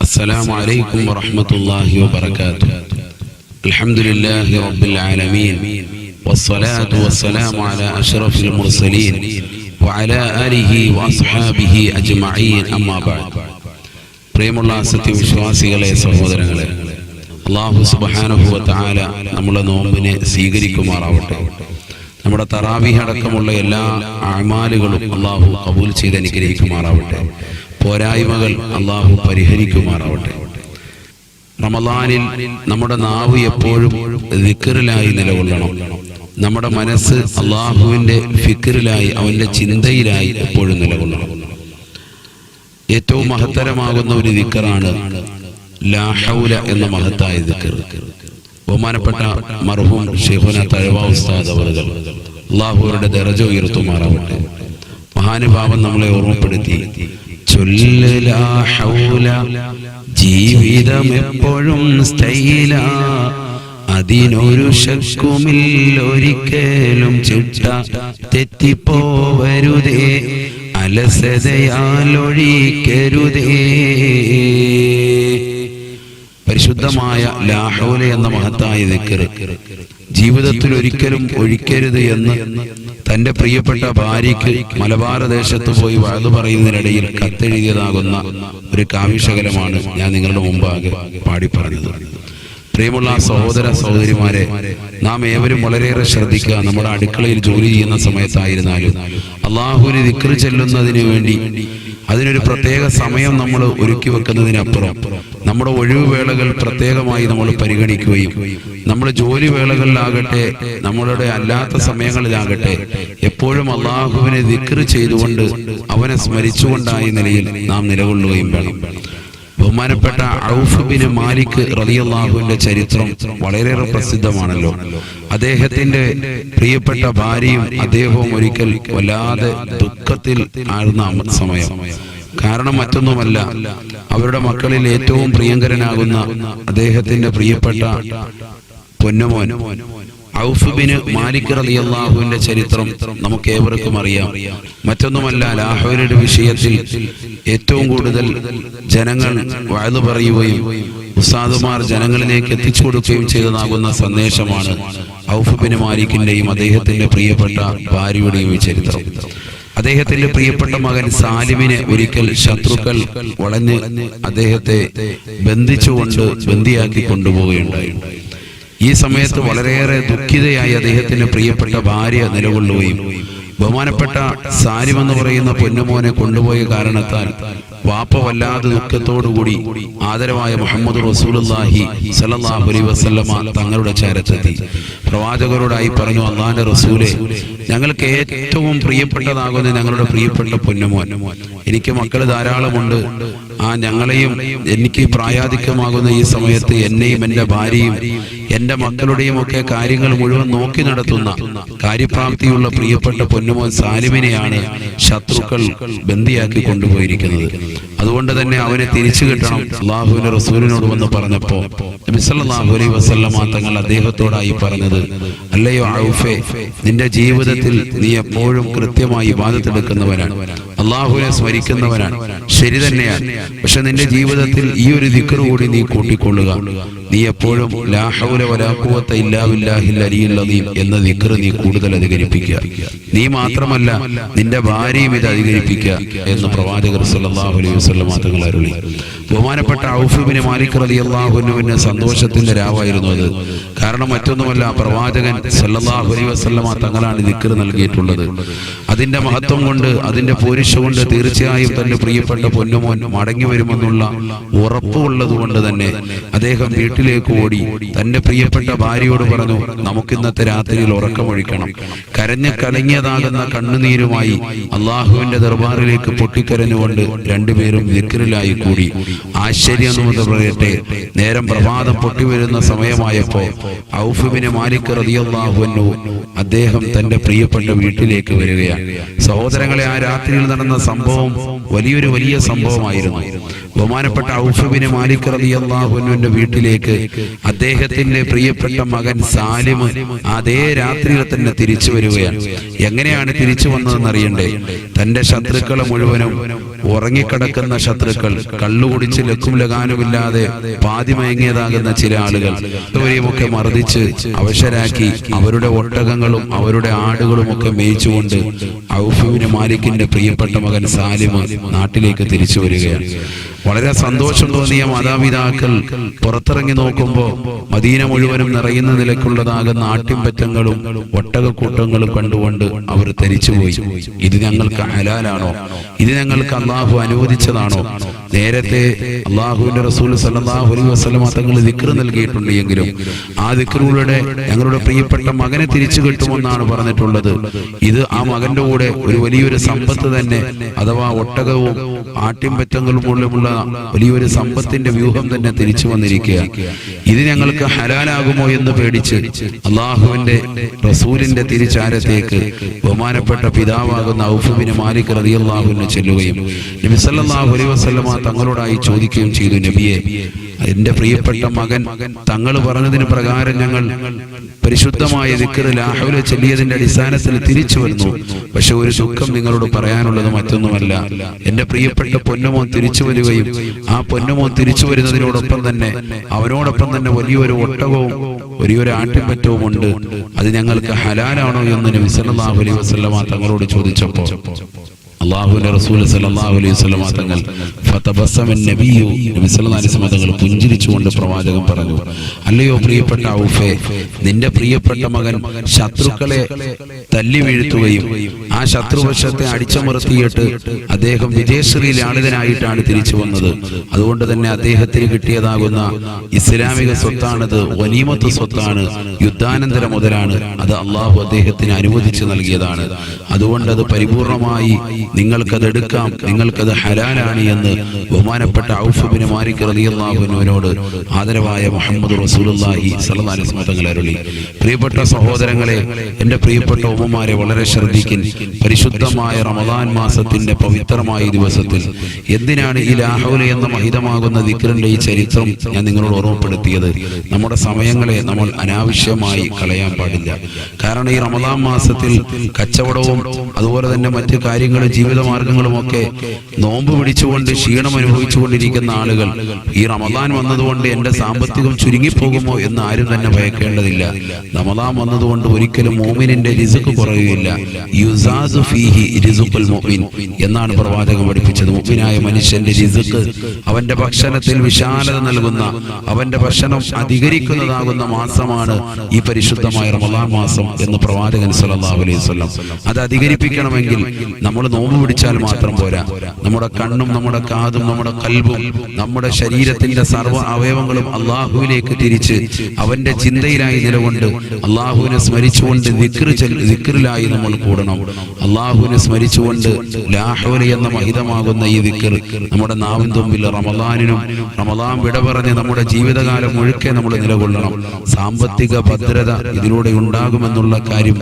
السلام عليكم ورحمة الله وبركاته الحمد لله رب العالمين والصلاة والسلام على أشرف المرسلين وعلى آله وأصحابه أجمعين أما بعد പ്രിയമുള്ള സത്യവിശ്വാസികളെ സഹോദരങ്ങളെ അള്ളാഹു സുബാനുഭവ താല നമ്മളെ നോമ്പിനെ സ്വീകരിക്കുമാറാവട്ടെ നമ്മുടെ തറാവി അടക്കമുള്ള എല്ലാ അമാലുകളും അള്ളാഹു കബൂൽ ചെയ്ത് അനുഗ്രഹിക്കുമാറാവട്ടെ പോരായ്മകൾ അള്ളാഹു പരിഹരിക്കുമാറാവട്ടെ. റമദാനിൽ നമ്മുടെ നാവ് എപ്പോഴും ദിക്കറിലായി നിലകൊള്ളണം. നമ്മുടെ മനസ്സ് അള്ളാഹുവിന്റെ ഫിക്കറിലായി അവന്റെ ചിന്തയിലായി എപ്പോഴും നിലകൊള്ളണം. ഏറ്റവും മഹത്തരമാകുന്ന ഒരു ദിക്കറാണ് ലാഹൗല എന്ന മഹത്തായ ദിക്കർ ബഹുമാനപ്പെട്ട മർഹൂം ഷെഹുന തഴവ ഉസ്താദ് അവറുകൾ അള്ളാഹുവരുടെ ദരജ ഉയർത്തുമാറാവട്ടെ. മഹാനുഭാവം നമ്മളെ ഓർമ്മപ്പെടുത്തി. ചൊല്ല് ലാ ഹൗല. ജീവിതം എപ്പോഴും സ്റ്റൈല. അതിനൊരു ശക്കുമില്ലൊരിക്കലും ചിട്ട. തെറ്റിപ്പോവരുതേ അലസതയാലൊഴിക്കരുതേ. പരിശുദ്ധമായ ലാഹോല എന്ന മഹത്തായ ദിക്കറ്. ജീവിതത്തിൽ ഒരിക്കലും ഒഴിക്കരുത് എന്ന് തന്റെ പ്രിയപ്പെട്ട ഭാര്യയ്ക്ക് മലബാർ ദേശത്ത് പോയി വാഴു പറയുന്നതിനിടയിൽ കത്തെഴുതിയതാകുന്ന ഒരു കാവ്യശകലമാണ് ഞാൻ നിങ്ങളുടെ മുമ്പാകെ പാടി പറഞ്ഞത് പ്രിയമുള്ള സഹോദര സഹോദരിമാരെ നാം ഏവരും വളരെയേറെ ശ്രദ്ധിക്കുക. നമ്മുടെ അടുക്കളയിൽ ജോലി ചെയ്യുന്ന സമയത്തായിരുന്നാലും അള്ളാഹുവിന് ദിക്ർ ചെല്ലുന്നതിന് വേണ്ടി അതിനൊരു പ്രത്യേക സമയം നമ്മൾ ഒരുക്കി വെക്കുന്നതിനപ്പുറം നമ്മുടെ ഒഴിവ് വേളകൾ പ്രത്യേകമായി നമ്മൾ പരിഗണിക്കുകയും നമ്മുടെ ജോലി വേളകളിലാകട്ടെ നമ്മളുടെ അല്ലാത്ത സമയങ്ങളിലാകട്ടെ എപ്പോഴും അള്ളാഹുവിനെ ദിക്ർ ചെയ്തുകൊണ്ട് അവനെ സ്മരിച്ചുകൊണ്ടായ നിലയിൽ നാം നിലകൊള്ളുകയും വേണം. ബഹുമാനപ്പെട്ട ഔഫ് ബിൻ മാലിക് റളിയല്ലാഹുവിന്റെ ചരിത്രം വളരെയേറെ പ്രസിദ്ധമാണല്ലോ. അദ്ദേഹത്തിന്റെ പ്രിയപ്പെട്ട ഭാര്യയും അദ്ദേഹവും ഒരിക്കൽ വല്ലാതെ ദുഃഖത്തിൽ ആയിരുന്ന സമയം. കാരണം മറ്റൊന്നുമല്ല അവരുടെ മക്കളിൽ ഏറ്റവും പ്രിയങ്കരനാകുന്ന അദ്ദേഹത്തിന്റെ പ്രിയപ്പെട്ട പൊന്നുമോൻ. ഔഫുബിന് മാലിക് റലി ചരിത്രം നമുക്ക് ഏവർക്കും അറിയാം. മറ്റൊന്നുമല്ല ലാഹോരുടെ വിഷയത്തിൽ ഏറ്റവും കൂടുതൽ ജനങ്ങൾ വഴുതു പറയുകയും ഉസ്താദുമാർ ജനങ്ങളിലേക്ക് എത്തിച്ചു കൊടുക്കുകയും ചെയ്തതാകുന്ന സന്ദേശമാണ് ഔഫുബിന് മാലിക്കിന്റെയും അദ്ദേഹത്തിന്റെ പ്രിയപ്പെട്ട ഭാര്യയുടെയും ചരിത്രം. അദ്ദേഹത്തിന്റെ പ്രിയപ്പെട്ട മകൻ സാലിമിനെ ഒരിക്കൽ ശത്രുക്കൾ വളഞ്ഞ് അദ്ദേഹത്തെ ബന്ധിച്ചുകൊണ്ട് ബന്ദിയാക്കി കൊണ്ടുപോവുകയുണ്ടായി. ഈ സമയത്ത് വളരെയേറെ ദുഃഖിതയായി അദ്ദേഹത്തിന്റെ പ്രിയപ്പെട്ട ഭാര്യ നിലകൊള്ളുകയും ബഹുമാനപ്പെട്ട സാരിം എന്ന് പറയുന്ന പൊന്നുമോനെ കൊണ്ടുപോയ കാരണത്താൽ വാപ്പ വല്ലാതെ ദുഃഖത്തോടുകൂടി ആദരവായ മുഹമ്മദ് റസൂലുല്ലാഹി സല്ലല്ലാഹു വസ്ലമ വസല്ലമ തങ്ങളുടെ ചാരത്തെത്തി. പ്രവാചകരോടായി പറഞ്ഞു അള്ളാന്റെ റസൂലെ ഞങ്ങൾക്ക് ഏറ്റവും പ്രിയപ്പെട്ടതാകുന്ന ഞങ്ങളുടെ പ്രിയപ്പെട്ട പൊന്നുമോൻ. എനിക്ക് മക്കൾ ധാരാളമുണ്ട്. ആ ഞങ്ങളെയും എനിക്ക് പ്രായാധിക്യമാകുന്ന ഈ സമയത്ത് എന്നെയും എന്റെ ഭാര്യയും എന്റെ മക്കളുടെയും ഒക്കെ കാര്യങ്ങൾ മുഴുവൻ നോക്കി നടത്തുന്ന കാര്യപ്രാപ്തിയുള്ള പ്രിയപ്പെട്ട പൊന്നുമോൻ സാലിമിനെയാണ് ശത്രുക്കൾ ബന്ദിയാക്കി കൊണ്ടുപോയിരിക്കുന്നത്. അതുകൊണ്ട് തന്നെ അവനെ തിരിച്ചു കിട്ടണം. അള്ളാഹുവിന്റെ റസൂലിനോട് വന്ന് പറഞ്ഞപ്പോ നബിസല്ലാഹു അലൈ വസല്ലമ തങ്ങൾ അദ്ദേഹത്തോടായി പറഞ്ഞത് അല്ലയോ ഔഫെ നിന്റെ ജീവിതത്തിൽ നീ എപ്പോഴും കൃത്യമായി ബാധത്തെടുക്കുന്നവനാണ് അള്ളാഹുവിനെ സ്മരിക്കുന്നവനാണ്. ശരി തന്നെയാണ്. പക്ഷെ നിന്റെ ജീവിതത്തിൽ ഈ ഒരു ദിക്കർ കൂടി നീ കൂട്ടിക്കൊള്ളുക. നീ എപ്പോഴും ലാഹൗല വലാഖുവത്ത ഇല്ലാവില്ലാഹിൽ എന്ന ദിക്കറ് നീ കൂടുതൽ അധികരിപ്പിക്കുക. നീ മാത്രമല്ല നിന്റെ ഭാര്യയും ഇത് അധികരിപ്പിക്കുക എന്ന് പ്രവാചകർ സല്ലല്ലാഹു അലൈഹി വസല്ലം തങ്ങൾ അരുളി. ബഹുമാനപ്പെട്ട ഔഫുബിന് മാലിക് റലി അള്ളാഹുവിന് സന്തോഷത്തിന്റെ രാവായിരുന്നു അത്. കാരണം മറ്റൊന്നുമല്ല പ്രവാചകൻ സല്ലല്ലാഹു അലൈഹി വസ്ലമ തങ്ങളാണ് ദിക്കർ നൽകിയിട്ടുള്ളത്. അതിന്റെ മഹത്വം കൊണ്ട് അതിന്റെ പോരിഷ കൊണ്ട് തീർച്ചയായും തന്റെ പ്രിയപ്പെട്ട പൊന്നുമോൻ മടങ്ങി വരുമെന്നുള്ള ഉറപ്പുള്ളത് കൊണ്ട് തന്നെ അദ്ദേഹം വീട്ടിലേക്ക് ഓടി തന്റെ പ്രിയപ്പെട്ട ഭാര്യയോട് പറഞ്ഞു നമുക്കിന്നത്തെ രാത്രിയിൽ ഉറക്കമൊഴിക്കണം. കരഞ്ഞ് കലങ്ങിയതാകുന്ന കണ്ണുനീരുമായി അള്ളാഹുവിന്റെ ദർബാറിലേക്ക് പൊട്ടിക്കരഞ്ഞുകൊണ്ട് രണ്ടുപേരും വിക്രിലായി കൂടി. ആശ്ചര്യം പറയട്ടെ നേരം പ്രഭാതം പൊട്ടിവരുന്ന സമയമായപ്പോ ഔഫുബിന് മാലിക് റതിയല്ലാഹുവന്നു അദ്ദേഹം തന്റെ പ്രിയപ്പെട്ട വീട്ടിലേക്ക് വരികയാണ്. സഹോദരങ്ങളെ ആ രാത്രിയിൽ നടന്ന സംഭവം വലിയൊരു വലിയ സംഭവമായിരുന്നു. ബഹുമാനപ്പെട്ട ഔഫബിന് മാലിക് റളിയല്ലാഹുവിന്റെ വീട്ടിലേക്ക് അദ്ദേഹത്തിന്റെ പ്രിയപ്പെട്ട മകൻ സാലിമ് അതേ രാത്രിയിൽ തന്നെ തിരിച്ചു വരികയാണ്. എങ്ങനെയാണ് തിരിച്ചു വന്നതെന്ന് അറിയണ്ടേ? തന്റെ ശത്രുക്കളെ മുഴുവനും ഉറങ്ങിക്കിടക്കുന്ന ശത്രുക്കൾ കള്ളുകുടിച്ച് ലക്കും ലഗാനുമില്ലാതെ പാതിമയങ്ങിയതാകുന്ന ചില ആളുകൾ ഇവരെയുമൊക്കെ മർദ്ദിച്ച് അവശരാക്കി അവരുടെ ഒട്ടകങ്ങളും അവരുടെ ആടുകളും ഒക്കെ മേയിച്ചുകൊണ്ട് ഔഫുവിന് മാലിക്കിന്റെ പ്രിയപ്പെട്ട മകൻ സാലിമ് നാട്ടിലേക്ക് തിരിച്ചു വരികയാണ്. വളരെ സന്തോഷം തോന്നിയ മാതാപിതാക്കൾ പുറത്തിറങ്ങി നോക്കുമ്പോൾ മദീന മുഴുവനും നിറയുന്ന നിലക്കുള്ളതാകുന്ന ആട്ടിൻപറ്റങ്ങളും ഒട്ടകക്കൂട്ടങ്ങളും കണ്ടുകൊണ്ട് അവർ തരിച്ചുപോയി. ഇത് ഞങ്ങൾക്ക് ഹലാലാണോ? ഇത് ഞങ്ങൾക്ക് അള്ളാഹു അനുവദിച്ചതാണോ? നേരത്തെ അള്ളാഹുവിന്റെ റസൂൽ സല്ലല്ലാഹു അലൈഹി വസല്ലമ തങ്ങൾ ദിക്ർ നൽകിയിട്ടുണ്ട് എങ്കിലും ആ ദിക്റുകളുടെ ഞങ്ങളുടെ പ്രിയപ്പെട്ട മകനെ തിരിച്ചു കിട്ടുമെന്നാണ് പറഞ്ഞിട്ടുള്ളത്. ഇത് ആ മകന്റെ കൂടെ ഒരു വലിയൊരു സമ്പത്ത് തന്നെ അഥവാ ഒട്ടകവും ആട്ടിൻപറ്റങ്ങളും മൂലമുള്ള വലിയൊരു സമ്പത്തിന്റെ വ്യൂഹം തന്നെ തിരിച്ചു വന്നിരിക്കുക. ഇത് ഞങ്ങൾക്ക് ഹലാലാകുമോ എന്ന് പേടിച്ച് അള്ളാഹുവിന്റെ റസൂലിന്റെ തിരിച്ചാരത്തേക്ക് ബഹുമാനപ്പെട്ട പിതാവാകുന്ന ഔഫുബിന് മാലിക് റതിയല്ലാഹുവിന് ചെല്ലുകയും നബി സല്ലല്ലാഹു അലൈഹി വസല്ലമ തങ്ങളോടായി ചോദിക്കുകയും ചെയ്തു നബിയെ എന്റെ പ്രിയപ്പെട്ട മകൻ തങ്ങൾ പറഞ്ഞതിന് പ്രകാരം ഞങ്ങൾ പരിശുദ്ധമായ ദിക്കറ് ലാഹുല ചെല്ലിയതിന്റെ അടിസ്ഥാനത്തിൽ തിരിച്ചു വരുന്നു പക്ഷെ ഒരു ദുഃഖം നിങ്ങളോട് പറയാനുള്ളത് മറ്റൊന്നുമല്ല. എന്റെ പ്രിയപ്പെട്ട പൊന്നുമോൻ തിരിച്ചു വരികയും ആ പൊന്നുമോൻ തിരിച്ചു വരുന്നതിനോടൊപ്പം തന്നെ അവനോടൊപ്പം തന്നെ വലിയൊരു ഒട്ടകവും വലിയൊരു ആട്ടിൻപറ്റവും ഉണ്ട്. അത് ഞങ്ങൾക്ക് ഹലാലാണോ എന്ന് നബി സല്ലല്ലാഹു അലൈഹി വസല്ലമ തങ്ങളോട് ചോദിച്ചപ്പോൾ. അള്ളാഹുവിന്റെ റസൂൽ സല്ലല്ലാഹു അലൈഹി വസല്ലം തങ്ങൾ ഫതബസ്സമ നബിയു. അലൈഹി തങ്ങൾ പുഞ്ചിരിച്ചുകൊണ്ട് പ്രവാചകൻ പറഞ്ഞു അല്ലയോ പ്രിയപ്പെട്ട ഔഫേ നിന്റെ പ്രിയപ്പെട്ട മകൻ ശത്രുക്കളെ തല്ലി വീഴ്ത്തുകയും ആ ശത്രുവശത്തെ അടിച്ചമർത്തിയിട്ട് അദ്ദേഹം വിജയശ്രീ തിരിച്ചു വന്നത്. അതുകൊണ്ട് തന്നെ അദ്ദേഹത്തിന് കിട്ടിയതാകുന്ന ഇസ്ലാമിക സ്വത്താണത് വനീമത്ത് സ്വത്താണ് യുദ്ധാനന്തര മുതലാണ്. അത് അള്ളാഹു അദ്ദേഹത്തിന് അനുവദിച്ചു നൽകിയതാണ്. അതുകൊണ്ട് അത് പരിപൂർണമായി നിങ്ങൾക്കത് എടുക്കാം. നിങ്ങൾക്കത് ഹലാലാണ് എന്ന് ബഹുമാനപ്പെട്ട ഔഫുബിന് മാലിക് റലിയല്ലാഹുവിനോട് ആദരവായ മുഹമ്മദ് റസൂലുള്ളാഹി സ്വല്ലല്ലാഹി അലൈഹി അരുളി. പ്രിയപ്പെട്ട സഹോദരങ്ങളെ എന്റെ പ്രിയപ്പെട്ട ഉമ്മമാരെ വളരെ ശ്രദ്ധിക്കിൻ പരിശുദ്ധമായ റമദാൻ മാസത്തിന്റെ പവിത്രമായ ദിവസത്തിൽ എന്തിനാണ് ഈ ലാഹൗല എന്ന മഹിതമാകുന്ന ദിക്റിന്റെ ഈ ചരിത്രം ഞാൻ നിങ്ങളോട് ഓർമ്മപ്പെടുത്തിയത്? നമ്മുടെ സമയങ്ങളെ നമ്മൾ അനാവശ്യമായി കളയാൻ പാടില്ല. കാരണം ഈ റമദാൻ മാസത്തിൽ കച്ചവടവും അതുപോലെ തന്നെ മറ്റു കാര്യങ്ങളും ജീവിതമാർഗങ്ങളും ഒക്കെ നോമ്പ് പിടിച്ചുകൊണ്ട് ക്ഷീണം അനുഭവിച്ചുകൊണ്ടിരിക്കുന്ന ആളുകൾ ഈ റമദാൻ വന്നതുകൊണ്ട് എന്റെ സാമ്പത്തികം ചുരുങ്ങിപ്പോകുമോ എന്ന് ആരും തന്നെ ഭയക്കേണ്ടതില്ല. റമദാൻ വന്നതുകൊണ്ട് ഒരിക്കലും മോമിനിന്റെ രിസുക്ക് കുറയുകയില്ല. യുസാസ് ഫീഹി റിസുഖുൽ മുഅ്മിൻ എന്നാണ് പ്രവാചകം പഠിപ്പിച്ചത്. മോമിനായ മനുഷ്യന്റെ രിസുക്ക് അവന്റെ ഭക്ഷണത്തിൽ വിശാലത നൽകുന്ന അവന്റെ ഭക്ഷണം അധികരിക്കുന്നതാകുന്ന മാസമാണ് ഈ പരിശുദ്ധമായ റമദാൻ മാസം എന്ന് പ്രവാചകൻ സല്ലല്ലാഹു അലൈഹി വസല്ലം അത് അധികരിപ്പിക്കണമെങ്കിൽ നമ്മൾ നോമ്പ് പിടിച്ചാൽ മാത്രം പോരാ. നമ്മുടെ കണ്ണും നമ്മുടെ കാതും നമ്മുടെ കൽബും നമ്മുടെ ശരീരത്തിന്റെ സർവ അവയവങ്ങളും അള്ളാഹുവിലേക്ക് തിരിച്ച് അവന്റെ ചിന്തയിലായി നിലകൊണ്ട് അള്ളാഹുവിനെ സ്മരിച്ചുകൊണ്ട് ദിക്കറിലായി നമ്മൾ കൂടണം. അള്ളാഹുവിനെ സ്മരിച്ചുകൊണ്ട് ലാഹോല എന്ന മഹിതമാകുന്ന ഈ ദിക്ർ നമ്മുടെ നാവിൻ തുമ്പിൽ റമദാനിനും റമദാൻ വിട പറഞ്ഞ് നമ്മുടെ ജീവിതകാലം മുഴുക്കെ നമ്മൾ നിലകൊള്ളണം. സാമ്പത്തിക ഭദ്രത ഇതിലൂടെ ഉണ്ടാകുമെന്നുള്ള കാര്യം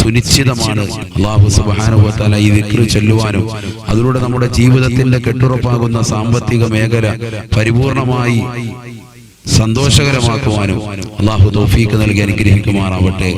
സുനിശ്ചിതമാണ്. അള്ളാഹു സുബാനുഭവത്താൽ ഈ ദിക്ർ ചെല്ലുവാനും അതിലൂടെ നമ്മുടെ ജീവിതത്തിന്റെ കെട്ടുറപ്പാകുന്ന സാമ്പത്തിക മേഖല പരിപൂർണമായി സന്തോഷകരമാക്കുവാനും അള്ളാഹു തോഫീക്ക് നൽകി അനുഗ്രഹിക്കുമാറാവട്ടെ.